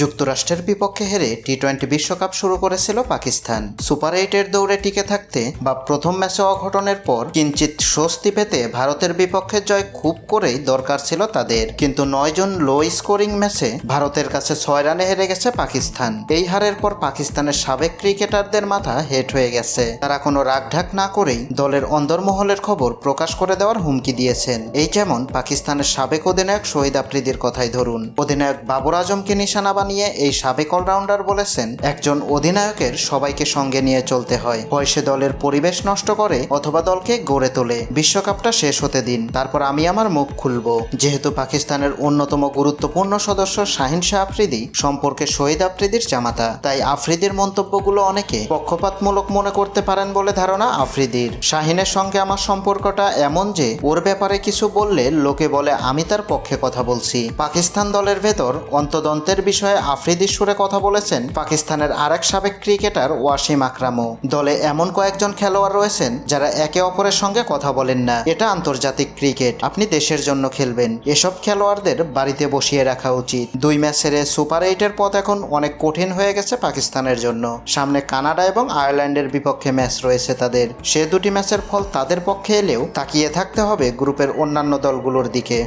যুক্তরাষ্ট্রের বিপক্ষে হেরে টি টোয়েন্টি বিশ্বকাপ শুরু করেছিল পাকিস্তান। সুপার এইটের দৌড়ে টিকে থাকতে বা প্রথম ম্যাচে অঘটনের পর কিঞ্চিত স্বস্তি পেতে ভারতের বিপক্ষে জয় খুব করেই দরকার ছিল তাদের। কিন্তু নয়জন লো স্কোরিং ম্যাচে ভারতের কাছে ছয় রানে হেরে গেছে পাকিস্তান। এই হারের পর পাকিস্তানের সাবেক ক্রিকেটারদের মাথা হেট হয়ে গেছে। তারা কোনো রাগঢাক না করেই দলের অন্দরমহলের খবর প্রকাশ করে দেওয়ার হুমকি দিয়েছেন। এই যেমন পাকিস্তানের সাবেক অধিনায়ক শহীদ আফ্রিদির কথাই ধরুন। অধিনায়ক বাবর আজমকে নিশানা বানিয়ে এই সাবেক অলরাউন্ডার বলেছেন, একজন অধিনায়কের সবাইকে সঙ্গে নিয়ে চলতে হয়। হয় সে দলের পরিবেশ নষ্ট করে অথবা দলকে গড়ে তোলে। বিশ্বকাপটা শেষ হতে দিন। তারপর আমি আমার মুখ খুলব। যেহেতু পাকিস্তানের অন্যতম গুরুত্বপূর্ণ সদস্য শাহিন শাহ আফ্রিদি সম্পর্কে শহীদ আফ্রিদির জামাতা। তাই আফ্রিদির মন্তব্যগুলো অনেকে পক্ষপাতমূলক মনে করতে পারেন বলে ধারণা আফ্রিদির। শাহিনের সঙ্গে আমার সম্পর্কটা এমন যে, ওর ব্যাপারে কিছু বললে লোকে বলে, আমি তার পক্ষে কথা বলছি। পাকিস্তান দলের ভেতর অন্তদন্তের বিষয়ে আফ্রিদির সুরে কথা বলেছেন পাকিস্তানের আরেক সাবেক ক্রিকেটার ওয়াসিম আকরামও। দলে এমন কয়েকজন খেলোয়াড় রয়েছেন যারা একে অপরের সঙ্গে কথা বলেন না। এটা আন্তর্জাতিক ক্রিকেট। আপনি দেশের জন্য খেলবেন। এসব খেলোয়াড়দের বাড়িতে বসিয়ে রাখা উচিত। দুই ম্যাচ হেরে সুপার এইটের পথ এখন অনেক কঠিন হয়ে গেছে পাকিস্তানের জন্য। সামনে কানাডা এবং আয়ারল্যান্ডের বিপক্ষে ম্যাচ রয়েছে তাদের। সে দুটি ম্যাচের ফল তাদের পক্ষে এলেও তাকিয়ে থাকতে হবে গ্রুপের অন্যান্য দলগুলোর দিকে।